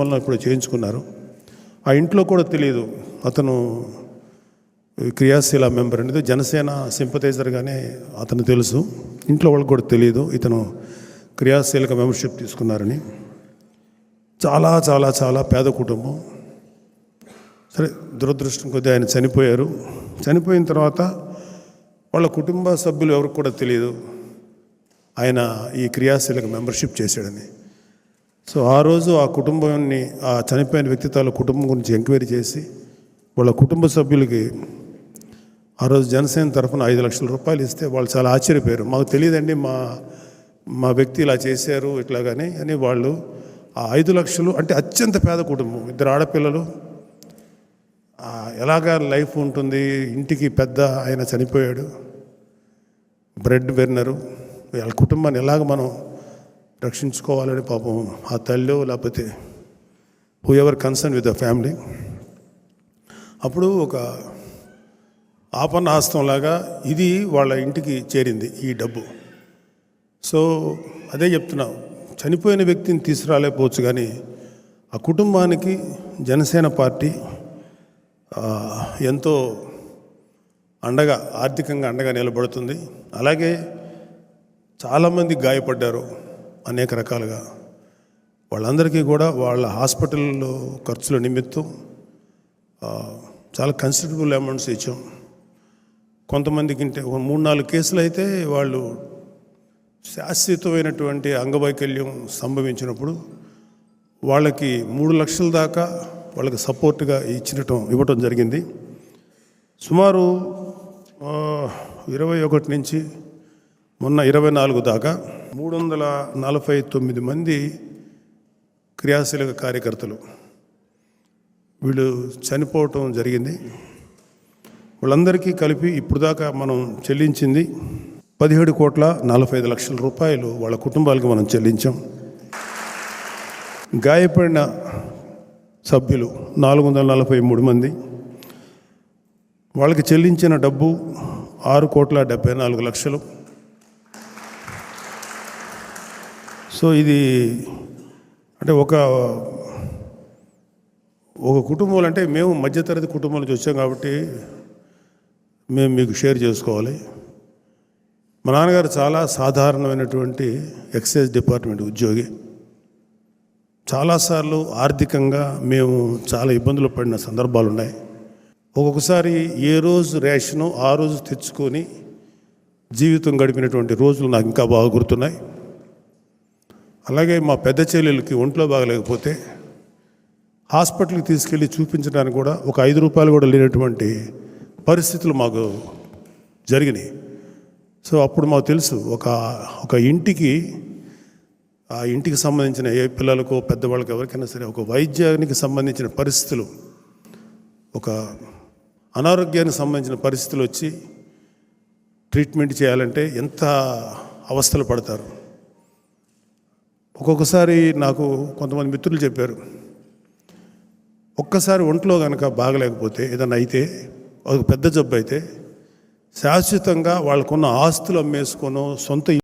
వలన ఇప్పుడు చేయించుకున్నారు. ఆ ఇంట్లో కూడా తెలియదు అతను క్రియాశీల మెంబర్ అనేది జనసేన సింపతైజర్గానే అతను తెలుసు. ఇంట్లో వాళ్ళకి కూడా తెలియదు ఇతను క్రియాశీలక మెంబర్షిప్ తీసుకున్నారని. చాలా చాలా చాలా పేద కుటుంబం. సరే దురదృష్టం కొద్దీ ఆయన చనిపోయారు. చనిపోయిన తర్వాత వాళ్ళ కుటుంబ సభ్యులు ఎవరికి కూడా తెలియదు ఆయన ఈ క్రియాశీలక మెంబర్షిప్ చేశాడని. సో ఆ రోజు ఆ కుటుంబాన్ని ఆ చనిపోయిన వ్యక్తి తాలూ కుటుంబం గురించి ఎంక్వైరీ చేసి వాళ్ళ కుటుంబ సభ్యులకి ఆ రోజు జనసేన తరఫున ఐదు లక్షల రూపాయలు ఇస్తే వాళ్ళు చాలా ఆశ్చర్యపోయారు. మాకు తెలియదండి మా మా వ్యక్తి ఇలా చేశారు ఇట్లాగానే అని వాళ్ళు ఆ ఐదు లక్షలు అంటే అత్యంత పేద కుటుంబం. ఇద్దరు ఆడపిల్లలు. ఎలాగ ఎలాగా లైఫ్ ఉంటుంది ఇంటికి పెద్ద ఆయన చనిపోయాడు బ్రెడ్ వెర్నరు వాళ్ళ కుటుంబాన్ని ఎలాగ మనం రక్షించుకోవాలని పాపం ఆ తల్లి లేకపోతే whoever concern with the family అప్పుడు ఒక ఆపన్న హస్తంలాగా ఇది వాళ్ళ ఇంటికి చేరింది ఈ డబ్బు. సో అదే చెప్తున్నా చనిపోయిన వ్యక్తిని తీసుకురాలేకపోవచ్చు కానీ ఆ కుటుంబానికి జనసేన పార్టీ ఎంతో అండగా ఆర్థికంగా అండగా నిలబడుతుంది. అలాగే చాలామంది గాయపడ్డారు. అనేక రకాలుగా. వాళ్ళందరికీ కూడా వాళ్ళ హాస్పిటల్లో ఖర్చుల నిమిత్తం చాలా కన్సిడరబుల్ అమౌంట్స్ ఇచ్చాం. కొంతమందికి ఇంటే మూడు నాలుగు కేసులు అయితే వాళ్ళు శాశ్వతమైనటువంటి అంగవైకల్యం సంభవించినప్పుడు వాళ్ళకి మూడు లక్షల దాకా వాళ్ళకి సపోర్ట్గా ఇచ్చినటం ఇవ్వటం జరిగింది. సుమారు ఇరవై ఒకటి నుంచి మొన్న ఇరవై నాలుగు దాకా మూడు వందల నలభై తొమ్మిది మంది క్రియాశీలక కార్యకర్తలు. వీళ్ళు చనిపోవటం జరిగింది. వాళ్ళందరికీ కలిపి ఇప్పుడు దాకా మనం చెల్లించింది పదిహేడు కోట్ల నలభై ఐదు లక్షల రూపాయలు వాళ్ళ కుటుంబాలకు మనం చెల్లించాం. గాయపడిన సభ్యులు నాలుగు వందల నలభై మూడు మంది. వాళ్ళకి చెల్లించిన డబ్బు ఆరు కోట్ల డెబ్బై నాలుగు లక్షలు. సో ఇది అంటే ఒక ఒక కుటుంబంలో అంటే మేము మధ్యతరగతి కుటుంబం నుంచి వచ్చాం కాబట్టి మేము మీకు షేర్ చేసుకోవాలి. మా నాన్నగారు చాలా సాధారణమైనటువంటి ఎక్సైజ్ డిపార్ట్మెంట్ ఉద్యోగి. చాలాసార్లు ఆర్థికంగా మేము చాలా ఇబ్బందులు పడిన సందర్భాలు ఉన్నాయి. ఒక్కొక్కసారి ఏ రోజు రేషను ఆ రోజు తెచ్చుకొని జీవితం గడిపినటువంటి రోజులు నాకు ఇంకా బాగా గుర్తున్నాయి. అలాగే మా పెద్ద చెల్లెలకి ఒంట్లో బాగలేకపోతే హాస్పిటల్కి తీసుకెళ్ళి చూపించడానికి కూడా ఒక ఐదు రూపాయలు కూడా లేనటువంటి పరిస్థితులు మాకు జరిగినాయి. సో అప్పుడు మాకు తెలుసు ఒక ఒక ఇంటికి ఆ ఇంటికి సంబంధించిన ఏ పిల్లలకు పెద్దవాళ్ళకి ఎవరికైనా సరే ఒక వైద్యానికి సంబంధించిన పరిస్థితులు ఒక అనారోగ్యానికి సంబంధించిన పరిస్థితులు వచ్చి ట్రీట్మెంట్ చేయాలంటే ఎంత అవస్థలు పడతారు? ఒక్కొక్కసారి నాకు కొంతమంది మిత్రులు చెప్పారు ఒక్కసారి ఒంట్లో కనుక బాగలేకపోతే ఏదైనా అయితే ఒక పెద్ద జబ్బు అయితే శాశ్వతంగా వాళ్ళకున్న ఆస్తులు అమ్మేసుకొనో సొంత